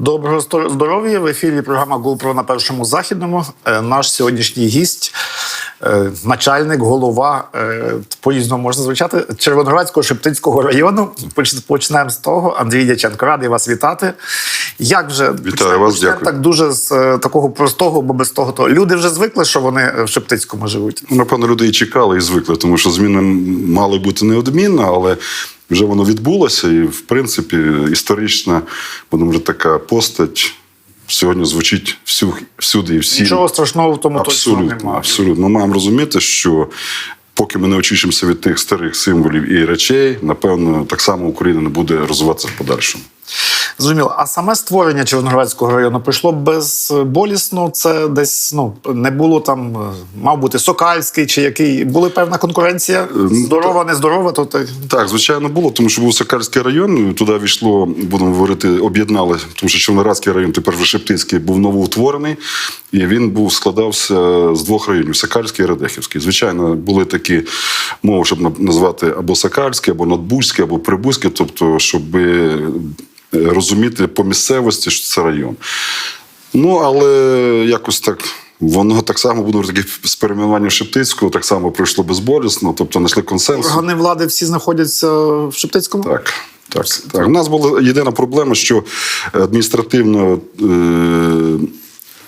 Доброго здор- здоров'я в ефірі. Програма GoPro на першому західному. Е, Наш сьогоднішній гість, начальник, голова е, по-різному можна звучати Червоноградського Шептицького району. Поч- Почнемо з того. Андрій Дяченко, радий вас вітати. Як вже почнемо- вас, почнемо дякую. так дуже з е, такого простого, бо без того то люди вже звикли, що вони е, в Шептицькому живуть. Ну, Напевно, люди і чекали, і звикли, тому що зміни мали бути неодмінно, але вже воно відбулося, і в принципі історична, будемо вже така постать сьогодні звучить всю, всюди і всі. Нічого страшного в тому точно немає. абсолютно. Ми маємо розуміти, що поки ми не очищимося від тих старих символів і речей, напевно, так само Україна не буде розвиватися в подальшому. Зрозуміло. А саме створення Червоноградського району прийшло безболісно. Це десь ну не було там, е, мав бути Сокальський чи який. Була певна конкуренція. Здорова, нездорова, то так. Так, звичайно, було, тому що був Сокальський район. Туди війшло, будемо говорити, об'єднали, тому що Червоноградський район, тепер Шептицький, був новоутворений, і він був складався з двох районів Сокальський і Радехівський. Звичайно, були такі мови, щоб на- назвати або Сокальський, або Надбузький, або Прибузький, тобто, щоб е, розуміти по місцевості, що це район. Ну, але якось так. Воно так само було таке з перейменуванням Шептицького, так само пройшло безболісно, тобто знайшли консенсус. Органи влади всі знаходяться в Шептицькому. Так, так, так. У нас була єдина проблема, що адміністративно. Е-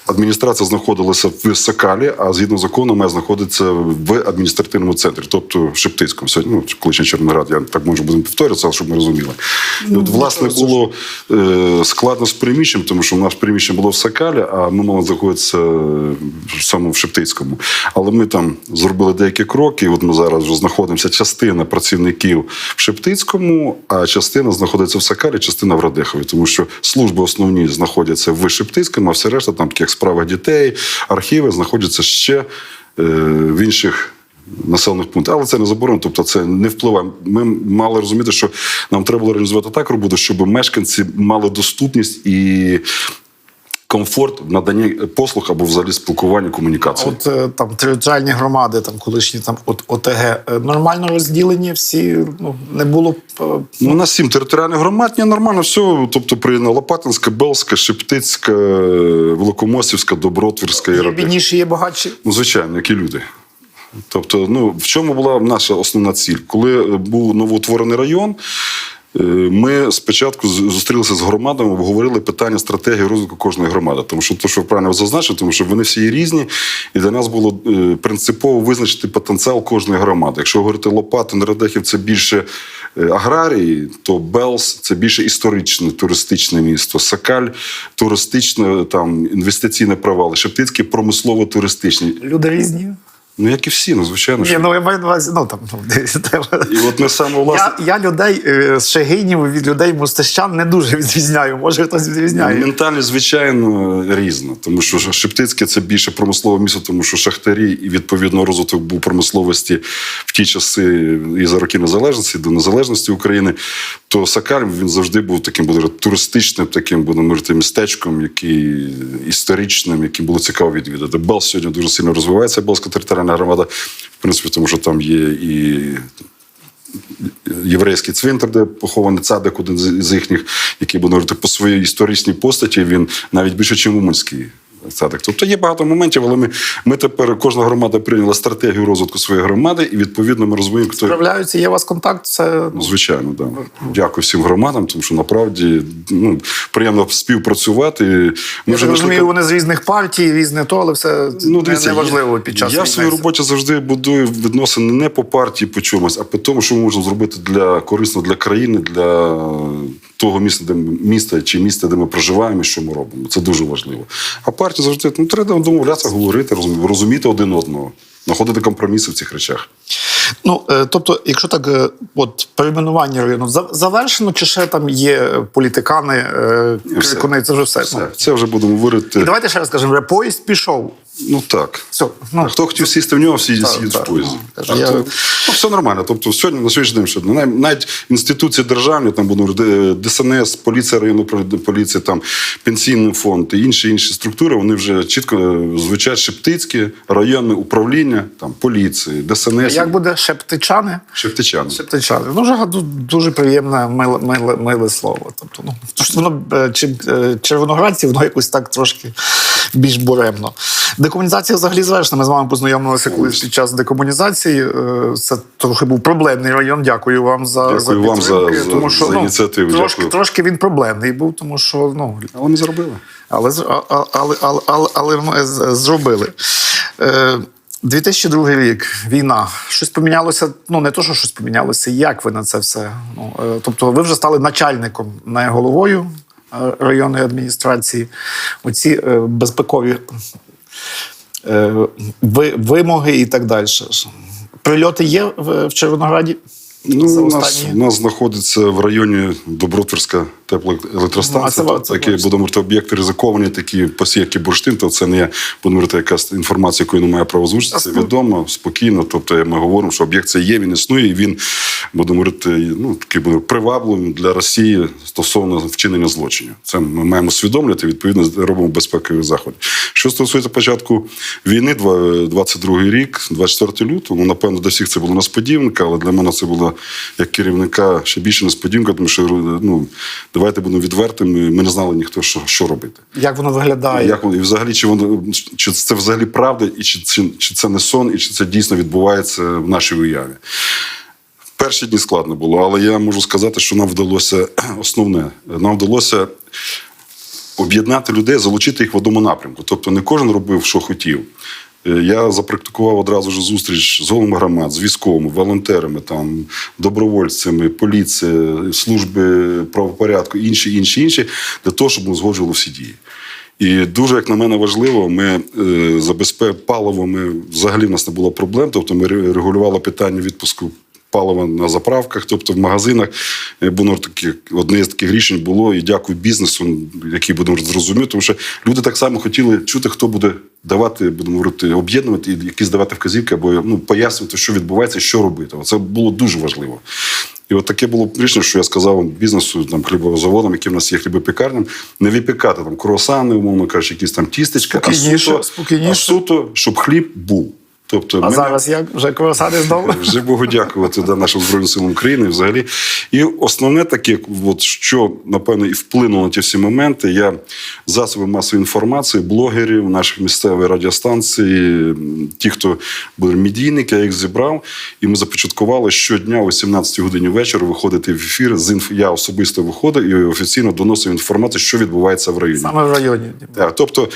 Адміністрація знаходилася в Сакалі, а згідно закону має знаходитися в адміністративному центрі, тобто в Шептицькому. Сьогодні, ну, колишній Червоноград, я так можу будемо повторюватися, але щоб ми розуміли. І от, власне, було е, складно з приміщенням, тому що у нас приміщення було в Сакалі, а ми мали знаходитися саме в Шептицькому. Але ми там зробили деякі кроки. і От ми зараз вже знаходимося. Частина працівників в Шептицькому, а частина знаходиться в Сакалі, частина в Радехові, тому що служби основні знаходяться в Шептицькому, а все решта, там такі як справа дітей, архіви знаходяться ще е, в інших. Населених пунктів, але це не заборонено, тобто це не впливає. Ми мали розуміти, що нам треба було реалізувати так роботу, щоб мешканці мали доступність і комфорт в наданні послуг або взагалі спілкування комунікації. От е, там територіальні громади, там колишні там от ОТГ е, нормально розділені. Всі ну не було е, Ну, у нас сім територіальних громад, ні, нормально все. Тобто приєднано Лопатинська, Белська, Шептицька, Великомосівська, Добротвірська і бідніші, є багатші. Ну, звичайно, які люди. Тобто, ну, в чому була наша основна ціль? Коли був новоутворений район, ми спочатку зустрілися з громадами, обговорили питання стратегії розвитку кожної громади. Тому що то, що ви правильно зазначили, тому що вони всі є різні, і для нас було е, принципово визначити потенціал кожної громади. Якщо говорити Лопатин, Радехів, це більше. е, Аграрії, то Белс це більше історичне туристичне місто. Сакаль туристичне там інвестиційне провали. Шептицький промислово-туристичний. Люди різні. Ну, як і всі, ну звичайно. Ні, що. ну я маю на увазі, ну там ну. І от ми саме власне. Я, я людей е, з Шегинів від людей мостищан не дуже відрізняю. Може хтось відрізняє. Ментальність, звичайно, різна, тому що Шептицьке це більше промислове місто, тому що шахтарі і відповідно розвиток був промисловості в ті часи і за роки незалежності до незалежності України. То Сакаль він завжди був таким буде туристичним, таким будемо говорити, містечком, який історичним, яким було цікаво відвідати. Бел сьогодні дуже сильно розвивається, Белська територіальна громада, в принципі, тому що там є і єврейський цвинтар, де похований цадик, один з їхніх, який буде говорити по своїй історичній постаті, він навіть більше, ніж уманський. Цадик. Тобто є багато моментів, але ми, ми тепер кожна громада прийняла стратегію розвитку своєї громади, і відповідно ми розуміємо, хто Справляються, є у вас контакт. Це Ну, звичайно, да. Дякую всім громадам, тому що направді ну, приємно співпрацювати. Ми я вже розумію, вони з різних партій, різне то, але все Ну, не, дивіться, неважливо під час Я в своїй роботі завжди будую відносини не по партії, по чомусь, а по тому, що ми можемо зробити для корисно для країни, для того міста, де ми, міста чи міста, де ми проживаємо, і що ми робимо. Це дуже важливо. А партія завжди ну, треба домовлятися, говорити, розуміти один одного, знаходити компроміси в цих речах. Ну е, тобто, якщо так, е, от перейменування району завершено, чи ще там є політикани, крикуни, це вже все. Все, це вже будемо І говорити. давайте ще раз скажемо, поїзд пішов. Ну так. Все, ну, хто хотів сісти в нього, всі сидять в поїзді. Ну, я- ну, все нормально. Тобто сьогодні на сьогоднішній день що навіть, навіть інституції державні, там будемо говорити, ДСНС, поліція районної поліції, там пенсійний фонд і інші інші структури, вони вже чітко е, звучать Шептицьке, районне управління, там поліції, ДСНС, як буде шептичани? Шептичани. Шептичани. Ну, дуже, дуже приємне, миле, миле, миле слово. Тобто, ну, воно е, чим е, червоноградці, воно якось так трошки більш буремно. Декомунізація взагалі завершена. Ми з вами познайомилися колись під час декомунізації. Е, Це трохи був проблемний район. Дякую вам за, Дякую за вам за- тому що, за ну, ініціативу. Трошки, Дякую. трошки він проблемний був, тому що ну, Але ми зробили. але, з- а- а- але, але, але, але ми зробили. Е, 2002 рік, війна. Щось помінялося. Ну, не то, що щось помінялося. Як ви на це все? Ну, е, тобто, ви вже стали начальником, не головою е, районної адміністрації. Оці е, безпекові е, вимоги і так далі. Прильоти є в, Червонограді? Ну, За у нас, у нас знаходиться в районі Добротворська теплоелектростанція. Ну, це- такі, будемо говорити, об'єкти ризиковані, такі посі, як і бурштин, то це не є, будемо говорити, якась інформація, якої немає права озвучити. Це відомо, спокійно. Тобто ми говоримо, що об'єкт це є, він існує, і він, будемо говорити, ну, такий буде привабливим для Росії стосовно вчинення злочинів. Це ми маємо усвідомлювати, відповідно, робимо безпекові заходи. Що стосується початку війни, два- 22 рік, 24 лютого, ну, напевно, для всіх це було несподіванка, але для мене це було як керівника ще більше несподіванка, тому що ну, давайте будемо відвертими. Ми не знали ніхто, що, що робити. Як воно виглядає? Як воно і взагалі, чи воно чи це взагалі правда, і чи, чи, чи це не сон, і чи це дійсно відбувається в нашій уяві? Перші дні складно було, але я можу сказати, що нам вдалося основне. Нам вдалося об'єднати людей, залучити їх в одному напрямку. Тобто не кожен робив, що хотів. Е, Я запрактикував одразу ж зустріч з головами громад, з військовими, волонтерами, там, добровольцями, поліція, служби правопорядку, інші, інші, інші, для того, щоб ми узгоджували всі дії. І дуже, як на мене, важливо, ми забезпечили забезпе паливо, ми взагалі в нас не було проблем. Тобто ми регулювали питання відпуску палива на заправках, тобто в магазинах. Е, Воно такі, одне з таких рішень було, і дякую бізнесу, який будемо зрозуміти, тому що люди так само хотіли чути, хто буде давати, будемо говорити, об'єднувати і якісь давати вказівки або ну, пояснювати, що відбувається, що робити. Це було дуже важливо. І от таке було рішення, що я сказав бізнесу, там хлібозаводам, які в нас є хлібопікарням, не випікати там круасани, умовно кажучи, якісь там тістечка, а суто, спокійніше. а суто, щоб хліб був. Тобто, А ми- зараз як? Вже круасани знову? вже Богу дякувати да, нашим Збройним силам України взагалі. І основне таке, от, що напевно і вплинуло на ті всі моменти, я засоби масової інформації, блогерів, наших місцевих радіостанцій, ті, хто були медійники, я їх зібрав, і ми започаткували щодня о 17 годині вечора виходити в ефір. З інф... Я особисто виходив і офіційно доносив інформацію, що відбувається в районі. Саме в районі. Так, тобто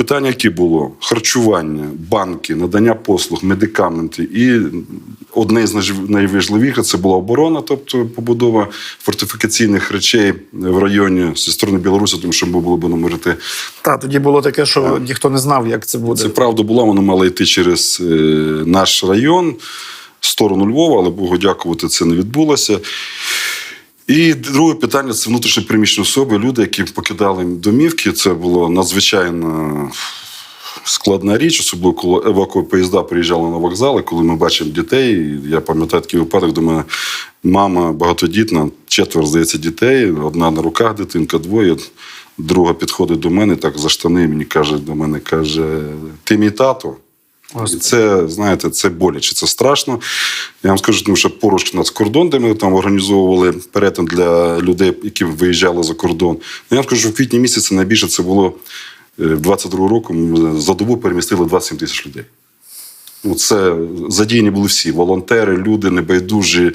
питання, які було: харчування, банки, надання послуг, медикаменти. І одне з найважливіших це була оборона, тобто побудова фортифікаційних речей в районі зі сторони Білорусі, тому що ми були б говорити. Так, тоді було таке, що ніхто не знав, як це буде. Це правда була, воно мало йти через е, наш район, сторону Львова, але Богу дякувати, це не відбулося. І друге питання це внутрішньо приміщені особи, люди, які покидали домівки. Це було надзвичайно складна річ, особливо коли евакуопоїзда приїжджали на вокзали, коли ми бачимо дітей. Я пам'ятаю такий випадок, до мене мама багатодітна, четверо, здається, дітей, одна на руках дитинка, двоє. Друга підходить до мене, так за штани мені каже до мене, каже: Ти мій тато. І це, знаєте, це боляче, це страшно. Я вам скажу, тому що поруч нас кордон, де ми там організовували перетин для людей, які виїжджали за кордон. Ну, Я вам скажу, що в квітні місяці найбільше це було е, 22 року. Ми за добу перемістили 27 тисяч людей. Ну, це задіяні були всі: волонтери, люди, небайдужі,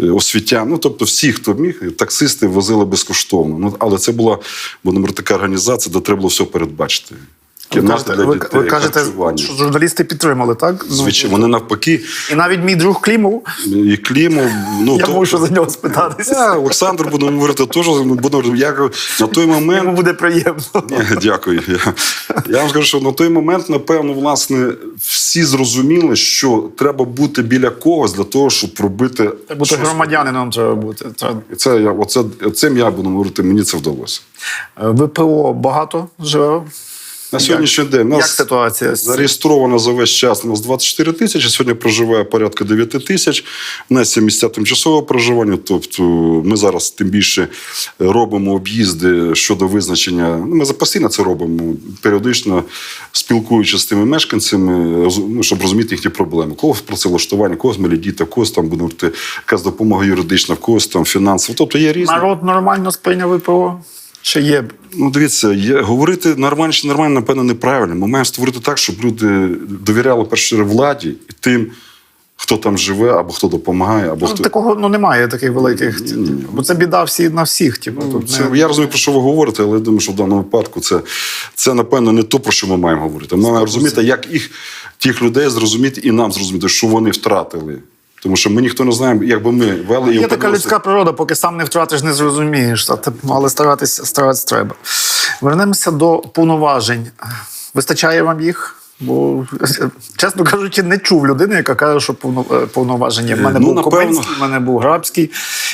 е, освітяни. Ну, тобто, всі, хто міг, таксисти возили безкоштовно. Ну, але це була, говорити, така організація, де треба було все передбачити. Кажете, для ви, дітей, ви кажете, харчування. що журналісти підтримали, так? Ну, Звичайно, вони навпаки, І навіть мій друг Клімов, і Клімов, ну я то- мушу за нього спитатися. Я, Олександр, будемо говорити, теж будемо я на той момент. Йому буде приємно. Ні, дякую. Я, я вам скажу, що на той момент, напевно, власне, всі зрозуміли, що треба бути біля когось для того, щоб робити. Треба бути громадянином треба бути. І це я, оце, цим я буду говорити, мені це вдалося. Е, ВПО багато живе. На сьогоднішній день у Як нас ситуація? зареєстровано за весь час у нас 24 тисячі. Сьогодні проживає порядка 9 тисяч. У нас є місця тимчасового проживання. Тобто ми зараз тим більше робимо об'їзди щодо визначення. Ну, ми постійно це робимо, періодично спілкуючись з тими мешканцями, ну, щоб розуміти їхні проблеми. Когось працевлаштування, у когось малі діти, когось там буде якась допомога юридична, когось там фінансова. Тобто є різні. Народ нормально сприйняв ВПО? Чи є? Ну, дивіться, є, говорити нормально чи нормально, напевно, неправильно. Ми маємо створити так, щоб люди довіряли чергу владі і тим, хто там живе, або хто допомагає, або Ну, хто. такого ну, немає таких великих. Бо це біда всі на всіх. Типу, Ну, тут Це, не- я розумію, про що ви говорите, але я думаю, що в даному випадку це, це напевно, не то, про що ми маємо говорити. Ми маємо розуміти, як їх, тих людей зрозуміти і нам зрозуміти, що вони втратили. Тому що ми ніхто не знаємо, як би ми вели і Є така людська природа, поки сам не втратиш, не зрозумієш. Та, Але старатися, старатися треба. Вернемося до повноважень. Вистачає вам їх? Бо, чесно кажучи, не чув людини, яка каже, що е, повноваження. В мене Ну, був напевно. Кобинський, в мене був Грабський.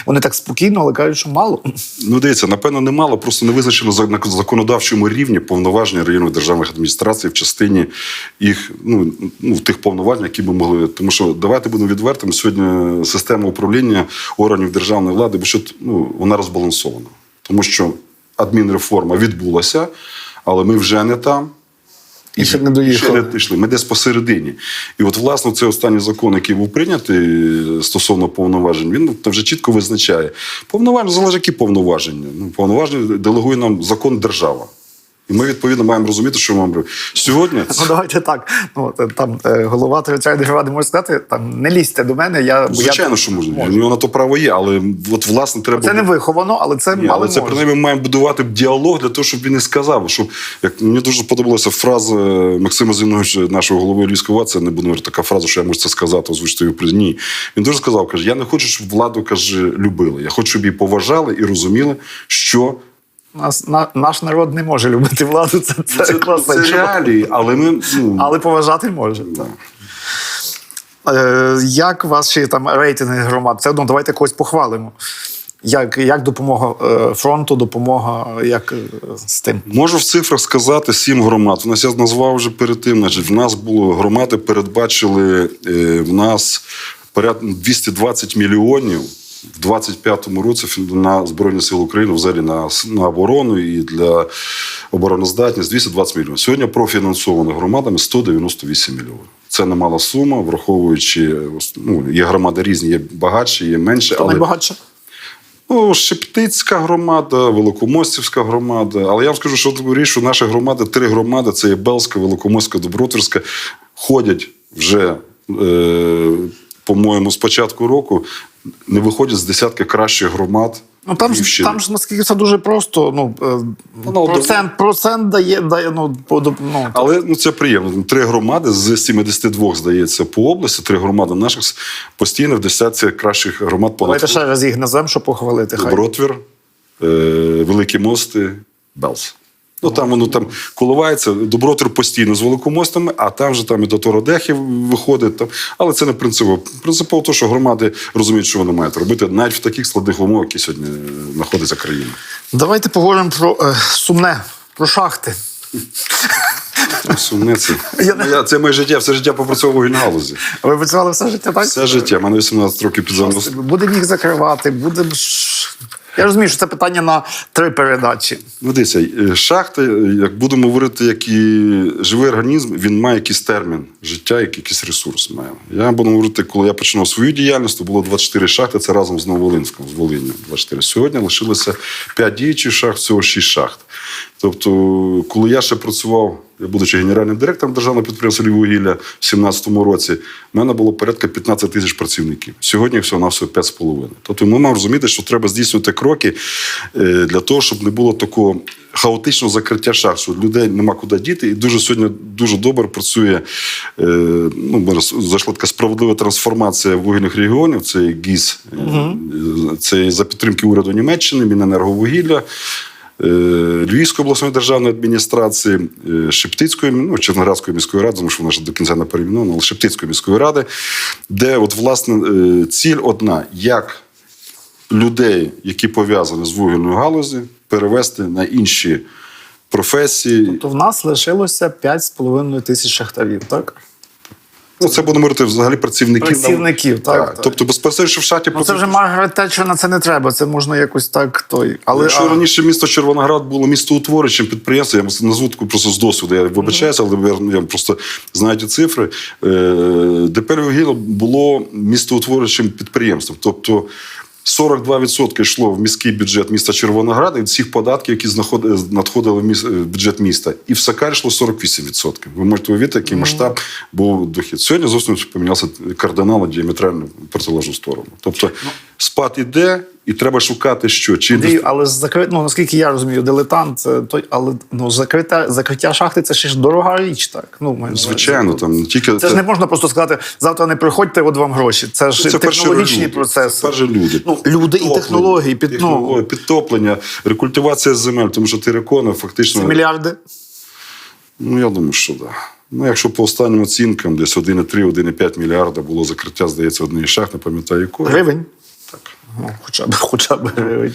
Вони так спокійно, але кажуть, що мало. Ну, дивіться, напевно, немало, просто не визначено на законодавчому рівні повноваження районних державних адміністрацій в частині їх ну, ну тих повноважень, які би могли. Тому що давайте будемо відвертими. Сьогодні система управління органів державної влади, бо що ну, вона розбалансована. Тому що адмінреформа відбулася, але ми вже не там. І ще не Ще доїхали. не дійшли. Ми десь посередині. І от, власне, цей останній закон, який був прийнятий е, стосовно повноважень, він вже чітко визначає. Повноваження залежить, які повноваження. Ну, повноваження делегує нам закон держава. І ми, відповідно, маємо розуміти, що ми робити. Сьогодні Ну, давайте так. Ну, е, там е, голова територіальної громади може сказати, там не лізьте до мене. Я, звичайно, я, що можна. У нього на то право є, але от, власне, треба. Це не виховано, але це Ні, але але це може. принаймні ми маємо будувати діалог для того, щоб він не сказав. Щоб як мені дуже подобалася фраза Максима Зіновича, нашого голови Львівської ОВА, це не буду говорити така фраза, що я можу це сказати, озвучити її при ні. Він дуже сказав: каже: я не хочу, щоб владу каже, любили. Я хочу, щоб її поважали і розуміли, що Нас, на, наш народ не може любити владу. Це, це, це, класично. це реалії, але ми ну, Але поважати може. да. Е, як ваші там рейтинги громад? Це одно, давайте когось похвалимо. Як, як допомога е, фронту, допомога як е, з тим? Можу в цифрах сказати сім громад. У нас я назвав вже перед тим. Значить, в нас було громади, передбачили в нас порядку 220 мільйонів в 25-му році на Збройні Сили України, взагалі на, на оборону і для обороноздатність 220 мільйонів. Сьогодні профінансовано громадами 198 мільйонів. Це немала сума, враховуючи ну, є громади різні, є багатші, є менші. Хто найбагатше? Ну, Шептицька громада, Великомостівська громада. Але я вам скажу, що річ, що наші громади, три громади це є Белська, Великомостська, Добротвірська, ходять вже, е, по-моєму, з початку року, не виходять з десятки кращих громад. Ну там ж там ж наскільки це дуже просто. Ну, е, Воно процент, процент дає, дає ну, по, ну, Але ну, це приємно. Три громади з 72, здається, по області, три громади наших постійно в десятці кращих громад понад Давайте ще раз їх назвемо, щоб похвалити. Хай. Добротвір, е, Великі мости, Белс. Ну там воно там коливається. Добротвір постійно з великомостами, а там же там і до Тородехів виходить. Там. Але це не принципово. Принципово те, що громади розуміють, що вони мають робити навіть в таких складних умовах, які сьогодні знаходиться країна. Давайте поговоримо про е, сумне, про шахти. Сумне це. Я не- Ну, я, це моє життя, все життя попрацював у вугільній галузі. Ви працювали все життя, так? Все життя. У мене 18 років під землю. Будемо їх закривати, будемо. Я розумію, що це питання на три передачі. Дивіться, е, шахти, е, як будемо говорити, як і живий організм, він має якийсь термін життя, як якийсь ресурс має. Я буду говорити, коли я починав свою діяльність, то було 24 шахти, це разом з Новолинськом, з Волинню. 24. Сьогодні лишилося 5 діючих шахт, всього 6 шахт. Тобто, коли я ще працював, я будучи генеральним директором державного підприємства «Львіввугілля» в 2017 році, в мене було порядка 15 тисяч працівників. Сьогодні всього на всього 5,5. Тобто ми маємо розуміти, що треба здійснювати кроки е, для того, щоб не було такого хаотичного закриття шахт, що людей нема куди діти. І дуже сьогодні дуже добре працює. е, Ну, зайшла така справедлива трансформація вугільних регіонів. Це ГІС, е, це за підтримки уряду Німеччини, Міненерговугілля. Е, Львівської обласної державної адміністрації, е, Шептицької, ну, Черноградської міської ради, тому що вона ж до кінця не перейменована, але Шептицької міської ради, де от, власне, е, ціль одна, як людей, які пов'язані з вугільною галузі, перевести на інші професій. То в нас лишилося 5,5 тисяч шахтарів, так? Ну, це будемо говорити взагалі працівників. Працівників, так, так. Тобто, безпосередньо, що в шаті Ну, це вже Маргарет Тетчер на це не треба. Це можна якось так той. Але Якщо а, раніше місто Червоноград було містоутворюючим підприємством, я назву таку просто з досвіду, я вибачаюся, але я, я просто знаю ті цифри. ДП «Вугілля» було містоутворюючим підприємством. Тобто 42% йшло в міський бюджет міста Червонограда від всіх податків, які надходили в міс- бюджет міста. І в Сакар йшло 48%. Ви можете уявити, який масштаб був дохід. Сьогодні зовсім помінявся кардинально діаметрально в протилежну сторону. Тобто спад іде, і треба шукати, що чи Андрій, але закри... ну, наскільки я розумію, дилетант, це той, але ну, закриття, закриття шахти це ще ж дорога річ, так. Ну, маю. Звичайно, там не тільки Це ж не можна просто сказати, завтра не приходьте, от вам гроші. Це ж Це технологічні люди. процеси. Це люди. Ну, люди і технології. Під, ну, технології, підтоплення, рекультивація земель, тому що терикони фактично. це мільярди. Ну я думаю, що так. Да. Ну, якщо по останнім оцінкам, десь 1,3-1,5 мільярда було закриття, здається, однієї шахт, не пам'ятаю якої. Гривень. Так. Ну, хоча б, хоча б гривень.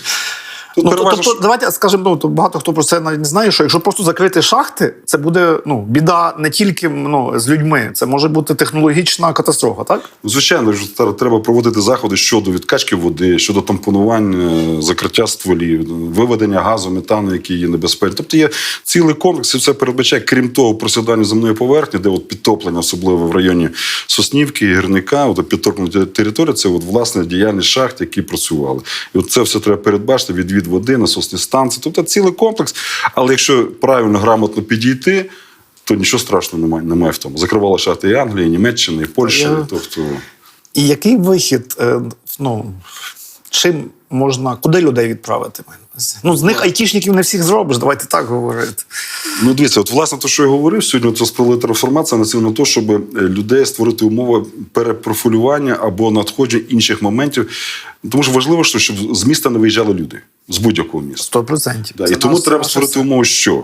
Тут Ну, переважно, тобто, що- давайте скажемо, ну, то багато хто про це навіть не знає, що якщо просто закрити шахти, це буде ну, біда не тільки ну, з людьми, це може бути технологічна катастрофа, так? Звичайно, ж тер- треба проводити заходи щодо відкачки води, щодо тампонування, закриття стволів, виведення газу, метану, які є небезпечні. Тобто є цілий комплекс, і це передбачає, крім того, просідання земної поверхні, де от підтоплення, особливо в районі Соснівки, Гірника, от підтоплена територія, це от власне діяльність шахт, які працювали. І от це все треба передбачити, відвід води, насосні станції. Тобто цілий комплекс. Але якщо правильно, грамотно підійти, то нічого страшного немає, немає в тому. Закривала шахти і Англії, і Німеччини, і Польща. Я- Тобто. І який вихід, е, ну, чим можна, куди людей відправити? Ну, з них айтішників не всіх зробиш, давайте так говорити. Ну, дивіться, от власне те, що я говорив сьогодні, це розпалила трансформація націлена на те, щоб е, людей створити умови перепрофілювання або надходження інших моментів. Тому що важливо, що щоб з міста не виїжджали люди з будь-якого міста. Сто процентів. Да, і тому треба створити умови, що.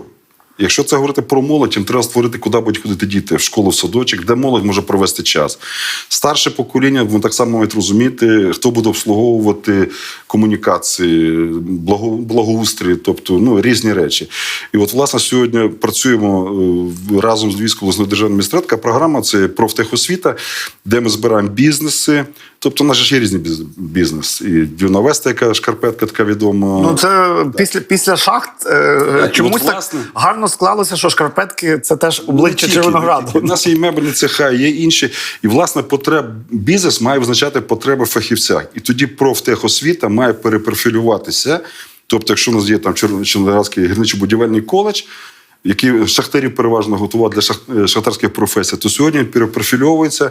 Якщо це говорити про молодь, їм треба створити, куди будуть ходити діти в школу, в садочок, де молодь може провести час. Старше покоління, вони так само мають розуміти, хто буде обслуговувати комунікації, благо, благоустрій, тобто ну, різні речі. І от, власне, сьогодні працюємо е, разом з Львівською обласною державною адміністрацією. Програма це профтехосвіта, де ми збираємо бізнеси. Тобто, у нас ж є різні бізнес. І Дюнавеста, яка шкарпетка така відома. Ну, це після, після шахт е, і чомусь от, так власне- гарно склалося, що шкарпетки це теж обличчя Червонограду. У нас є мебельні цеха, є інші. І, власне, потреб бізнес має визначати потреби фахівця. І тоді профтехосвіта має перепрофілюватися. Тобто, якщо у нас є там Чер- Червоноградський гірничо-будівельний коледж, який шахтарів переважно готував для е, шахтарських професій, то сьогодні він перепрофільовується,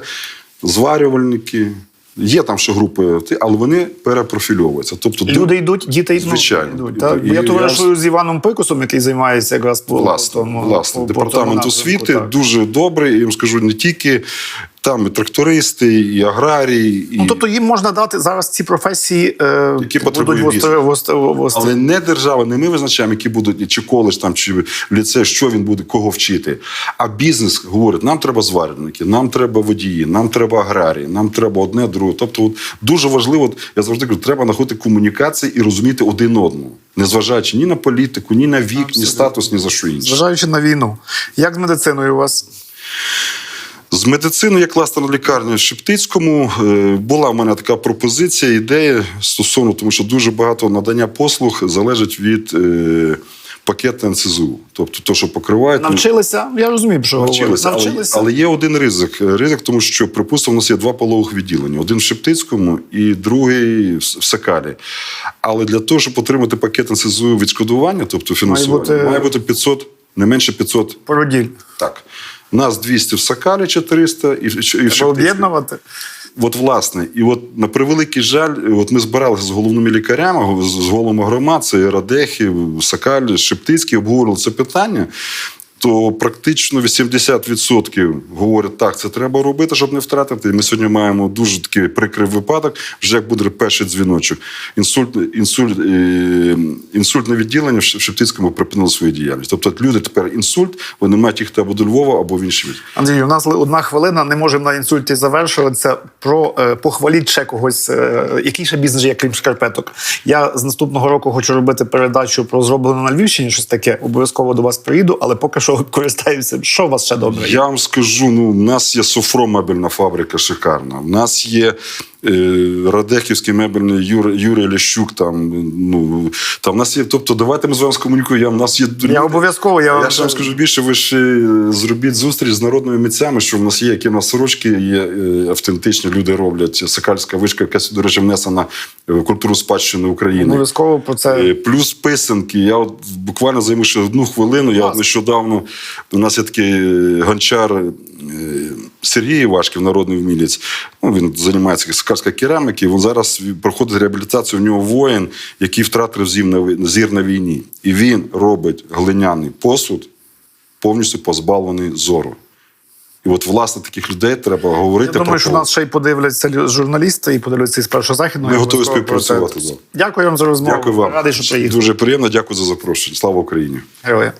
зварювальники. Є там ще групи, але вони перепрофільовуються. Тобто, Люди йдуть, діти йдуть. Звичайно. йдуть. Так? і я я- з Іваном Пикусом, який займається якраз по Власне, тому, власне, по- по департамент по освіти так. дуже добрий. Я їм скажу не тільки там і трактористи, і аграрії, і Ну, тобто їм можна дати зараз ці професії, е, Які потребують в бізнес. остро- в остро- в остро- але не держава, не ми визначаємо, які будуть чи коледж там, чи ліцей, що він буде, кого вчити. А бізнес говорить: нам треба зварювальники, нам треба водії, нам треба аграрії, нам треба одне, друге. Тобто, от, дуже важливо, от, я завжди кажу, треба знаходити комунікації і розуміти один одного, незважаючи ні на політику, ні на вік, ні статус, ні за що інше. Зважаючи на війну. Як з медициною у вас? З медициною є кластерна лікарня в Шептицькому. Е, Була в мене така пропозиція, ідея стосовно, тому що дуже багато надання послуг залежить від е, пакету НСЗУ. Тобто, то, що покривають. ну, Навчилися? Я розумію, що говорите. Навчилися, але, Навчилися. але є один ризик. Ризик, тому що, припустимо, у нас є два пологих відділення: один в Шептицькому і другий в Сакалі. Але для того, щоб отримати пакет НСЗУ відшкодування, тобто фінансування, бути- має бути 500, не менше 500 Породіль. так. Нас 200 в Сакалі, 400 і, і в об'єднувати. От власне, і от на превеликий жаль, от ми збиралися з головними лікарями, з головами громад, це Радехи, Радехів, Сакаль, Шептицький, обговорили це питання. То практично 80% говорять, так, це треба робити, щоб не втратити. І ми сьогодні маємо дуже такий прикрий випадок. Вже як буде перший дзвіночок. Інсульт, інсульт, е, інсультне відділення в Шептицькому припинило свою діяльність. Тобто люди тепер інсульт, вони мають їхати або до Львова, або в інші. Андрій, у нас одна хвилина, не можемо на інсульті завершити. Це про е, похваліть ще когось, е, який ще бізнес є, крім шкарпеток. Я з наступного року хочу робити передачу про зроблено на Львівщині, щось таке. Обов'язково до вас приїду, але поки що користаюся. Що у вас ще добре? Я вам скажу: ну, у нас є суфромобільна фабрика шикарна. У нас є Радехівський мебельний Юр, Юрій Лещук. Там, ну, там, у нас є, тобто, давайте ми з вами скомунікуємо. У нас є Я обов'язково. Я, Я ще вам скажу більше, ви ж е, зробіть зустріч з народними митцями, що в нас є, які в нас сорочки є е, автентичні, люди роблять. Сокальська вишка, яка, до речі, внесена в культуру спадщини України. обов'язково про це. Е, Плюс писанки. Я от буквально займу ще одну хвилину. Я от нещодавно у нас є такий е, гончар е, Сергій Івашків, народний вмілець. Ну, він займається сакарською кераміки. Він зараз проходить реабілітацію. У нього воїн, який втратив зір на вій- зір на війні. І він робить глиняний посуд, повністю позбавлений зору. І от, власне, таких людей треба Я говорити думаю, про що нас ще й подивляться журналісти і подивляться з першого західного. Ми готові співпрацювати, да. Дякую вам за розмову. Дякую вам. Радий, що приїхали. Дуже приємно. Дякую за запрошення. Слава Україні. Героям.